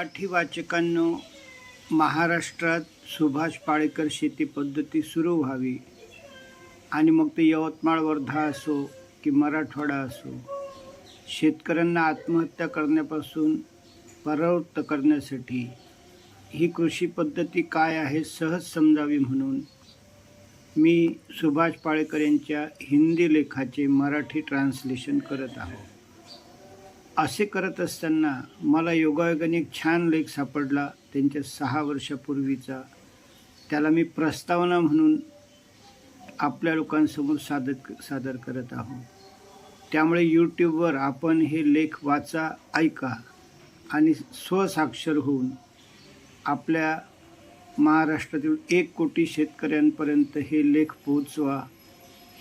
मराठी वाचकांनो महाराष्ट्रात सुभाष पाळेकर शेती पद्धती सुरू व्हावी आणि मग ते यवतमाळ वर्धा असो की मराठवाडा असो. शेतकऱ्यांना आत्महत्या करण्यापासून परावृत्त करण्यासाठी ही कृषी पद्धती काय आहे सहज समजावी म्हणून मी सुभाष पाळेकर यांच्या हिंदी लेखाचे मराठी ट्रान्सलेशन करत आहोत असे करत असताना मला योगायोगाने एक छान लेख सापडला त्यांच्या सहा वर्षापूर्वीचा. त्याला मी प्रस्तावना म्हणून आपल्या लोकांसमोर सादर सादर करत आहोत. त्यामुळे यूट्यूबवर आपण हे लेख वाचा ऐका आणि स्वसाक्षर होऊन आपल्या महाराष्ट्रातील एक कोटी शेतकऱ्यांपर्यंत हे लेख पोहोचवा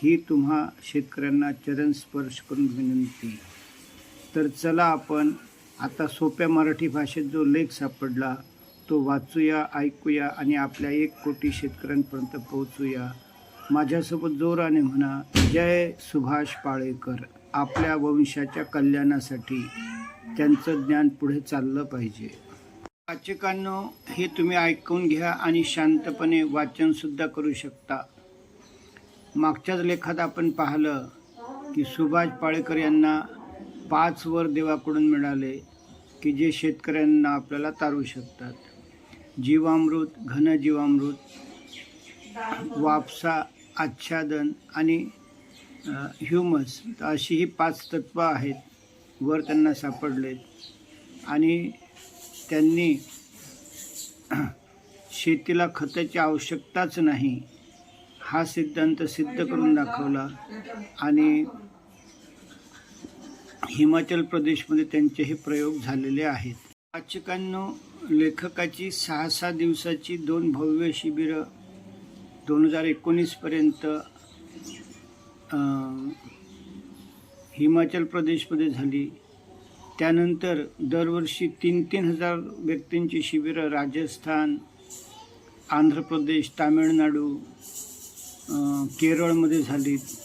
ही तुम्हा शेतकऱ्यांना चरणस्पर्श करून विनंती. तर चला आपण आता सोप्या मराठी भाषेत जो लेख सापडला तो वाचूया ऐकूया आणि आपल्या एक कोटी शेतकऱ्यांपर्यंत पोहोचूया. माझ्यासोबत जोराने म्हणा जय सुभाष पाळेकर. आपल्या वंशाच्या कल्याणासाठी त्यांचं ज्ञान पुढे चाललं पाहिजे. वाचकांनो हे तुम्ही ऐकून घ्या आणि शांतपणे वाचनसुद्धा करू शकता. मागच्याच लेखात आपण पाहिलं की सुभाष पाळेकर यांना पाच वर देवाकडून मिळाले की जे शेतकऱ्यांना आपल्याला तारू शकतात. जीवामृत घनजीवामृत वापसा आच्छादन आणि ह्युमस अशी ही पाच तत्त्वं आहेत वर त्यांना सापडलेत. आणि त्यांनी शेतीला खताची आवश्यकताच नाही हा सिद्धांत सिद्ध करून दाखवला आणि हिमाचल प्रदेशमध्ये त्यांचे हे प्रयोग झालेले आहेत. वाचकांनो लेखकाची सहा सहा दिवसाची दोन भव्य शिबिरं दोन हजार एकोणीसपर्यंत हिमाचल प्रदेशमध्ये झाली. त्यानंतर दरवर्षी तीन तीन हजार व्यक्तींची शिबिरं राजस्थान आंध्र प्रदेश तामिळनाडू केरळमध्ये झालीत.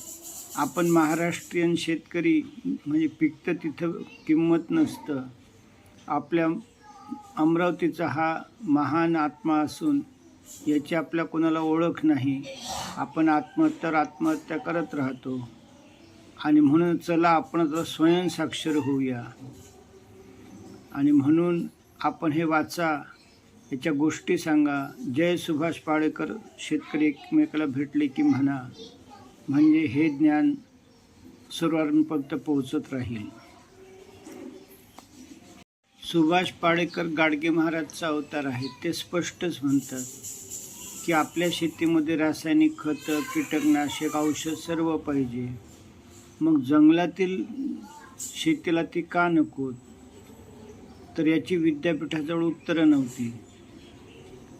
आपण महाराष्ट्रीयन शेतकरी म्हणजे पिकतं तिथं किंमत नसतं. आपल्या अमरावतीचा हा महान आत्मा असून याची आपल्या कोणाला ओळख नाही. आपण आत्महत्या आत्महत्या करत राहतो. आणि म्हणून चला आपण आता स्वयंसाक्षर होऊया. आणि म्हणून आपण हे वाचा याच्या गोष्टी सांगा. जय सुभाष पाळेकर शेतकरी एकमेकाला भेटले की म्हणा. म्हणजे हे ज्ञान सर्वांपर्यंत पोहोचत राहील. सुभाष पाडेकर गाडगे महाराजचा अवतार आहे. ते स्पष्टच म्हणतात की आपल्या शेतीमध्ये रासायनिक खतं कीटकनाशक औषध सर्व पाहिजे. मग जंगलातील शेतीला ती का नको? तर याची विद्यापीठाजवळ उत्तरं नव्हती.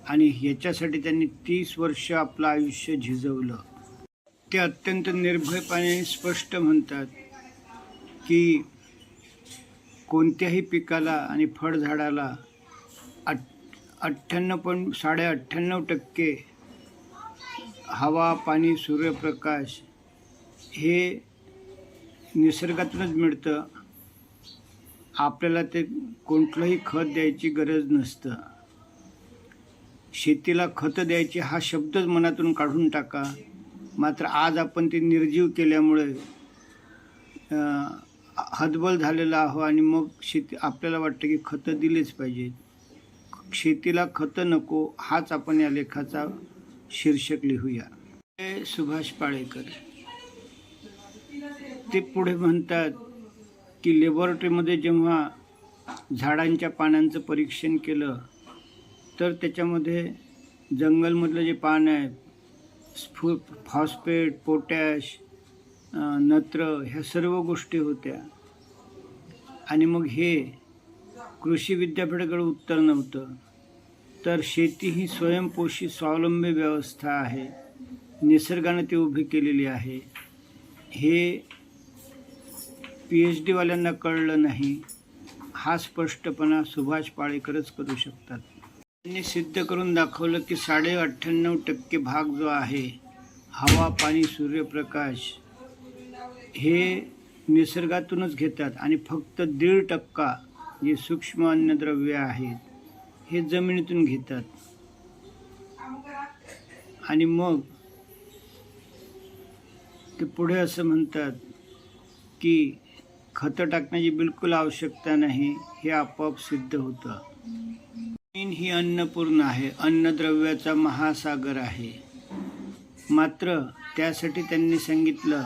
आणि ह्याच्यासाठी त्यांनी तीस वर्ष आपलं आयुष्य झिजवलं. ते अत्यंत निर्भयपणे स्पष्ट म्हणतात की कोणत्याही पिकाला आणि फळझाडाला अठ अठ्ठ्याण्णव पॉईंट साडे अठ्ठ्याण्णव टक्के हवा पाणी सूर्यप्रकाश हे निसर्गातूनच मिळतं. आपल्याला ते कोणतंही खत द्यायची गरज नसतं. शेतीला खतं द्यायची हा शब्दच मनातून काढून टाका. मात्र आज आपण ते निर्जीव केल्यामुळे हतबल झालेला आहो आणि मग शेती आपल्याला वाटतं की खतं दिलीच पाहिजे शेतीला खतं नको हाच आपण या लेखाचा शीर्षक लिहूया. हे सुभाष पाळेकर. ते पुढे म्हणतात की लेबॉरेटरीमध्ये जेव्हा झाडांच्या पानांचं परीक्षण केलं तर त्याच्यामध्ये जंगलमधलं जे पान आहे स्फू फॉस्फेट पोटॅश नत्र ह्या सर्व गोष्टी होत्या. आणि मग हे कृषी विद्यापीठाकडे उत्तर नव्हतं. तर शेती ही स्वयंपोषी स्वावलंबी व्यवस्था आहे. निसर्गानं ती उभी केलेली आहे. हे पी एच डीवाल्यांना कळलं नाही. हा स्पष्टपणा सुभाष पाळेकरच करू शकतात. त्यांनी सिद्ध करून दाखवलं की साडे अठ्ठ्याण्णव टक्के भाग जो आहे हवा पाणी सूर्यप्रकाश हे निसर्गातूनच घेतात आणि फक्त दीड टक्का जे सूक्ष्म अन्नद्रव्य आहेत हे जमिनीतून घेतात. आणि मग ते पुढे असं म्हणतात की खतं टाकण्याची बिलकुल आवश्यकता नाही हे आपोआप सिद्ध होतं. ही अन्नपूर्ण आहे. अन्नद्रव्याचा महासागर आहे. मात्र त्यासाठी त्यांनी सांगितलं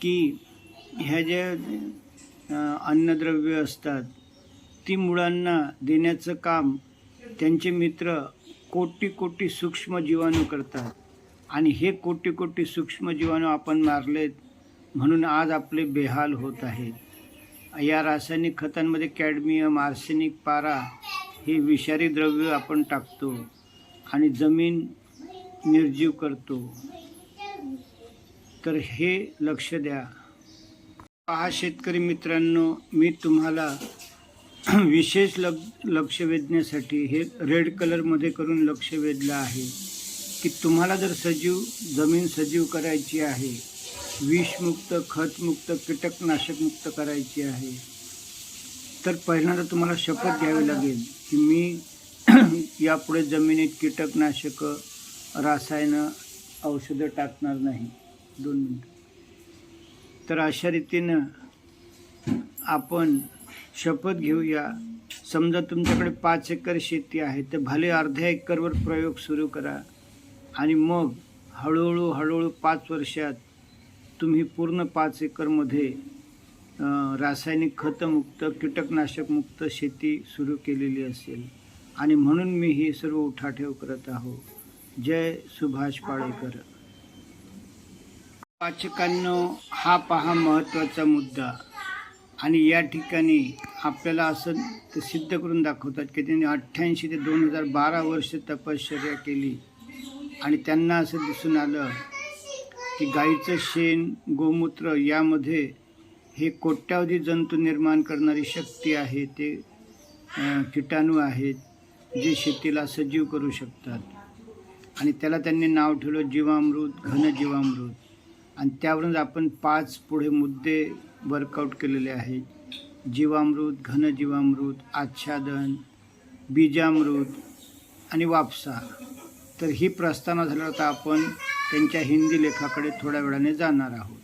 की ह्या ज्या अन्नद्रव्य असतात ती मुळांना देण्याचं काम त्यांचे मित्र कोटी कोटी सूक्ष्म जीवाणू करतात. आणि हे कोटी कोटी सूक्ष्म जीवाणू आपण मारलेत म्हणून आज आपले बेहाल होत आहेत. या रासायनिक खतांमध्ये कॅडमियम आर्सेनिक पारा हे विषारी द्रव्य आपण टाकतो आणि जमीन निर्जीव करतो. तर हे लक्ष द्या. पहा शेतकरी मित्रांनो मी तुम्हाला विशेष लग लक्ष वेधण्यासाठी हे रेड कलरमध्ये करून लक्ष वेधलं आहे की तुम्हाला जर सजीव जमीन सजीव करायची आहे विषमुक्त खतमुक्त कीटकनाशकमुक्त करायची आहे तर पहिल्यांदा तुम्हाला शपथ घ्यावी लागेल. की मी यापुढे जमिनीत कीटकनाशकं रासायनं औषधं टाकणार नाही. दोन मिनटं. तर अशा रीतीनं आपण शपथ घेऊया. समजा तुमच्याकडे पाच एकर शेती आहे तर भले अर्ध्या एकरवर प्रयोग सुरू करा आणि मग हळूहळू हळूहळू पाच वर्षात तुम्ही पूर्ण पाच एकरमध्ये रासायनिक खतमुक्त कीटकनाशकमुक्त शेती सुरू केलेली असेल. आणि म्हणून मी ही सर्व उठाठेव करत आहो जय सुभाष पाळेकर. वाचकांनो हा पहा महत्त्वाचा मुद्दा. आणि या ठिकाणी आपल्याला असं ते सिद्ध करून दाखवतात की त्यांनी अठ्ठ्याऐंशी ते दोन हजार बारा वर्ष तपश्चर्या केली. आणि त्यांना असं दिसून आलं की गाईचं शेण गोमूत्र यामध्ये हे कोट्यावधी जंतू निर्माण करणारी शक्ती आहे ते किटाणू आहेत जे शेतीला सजीव करू शकतात. आणि त्याला त्यांनी नाव ठेवलं जीवामृत घनजीवामृत आणि त्यावरूनच आपण पाच पुढे मुद्दे वर्कआउट केलेले आहेत. जीवामृत घनजीवामृत आच्छादन बीजामृत आणि वापसा. तर ही प्रस्तावना झाल्यावर आता आपण त्यांच्या हिंदी लेखाकडे थोड्या वेळाने जाणार आहोत.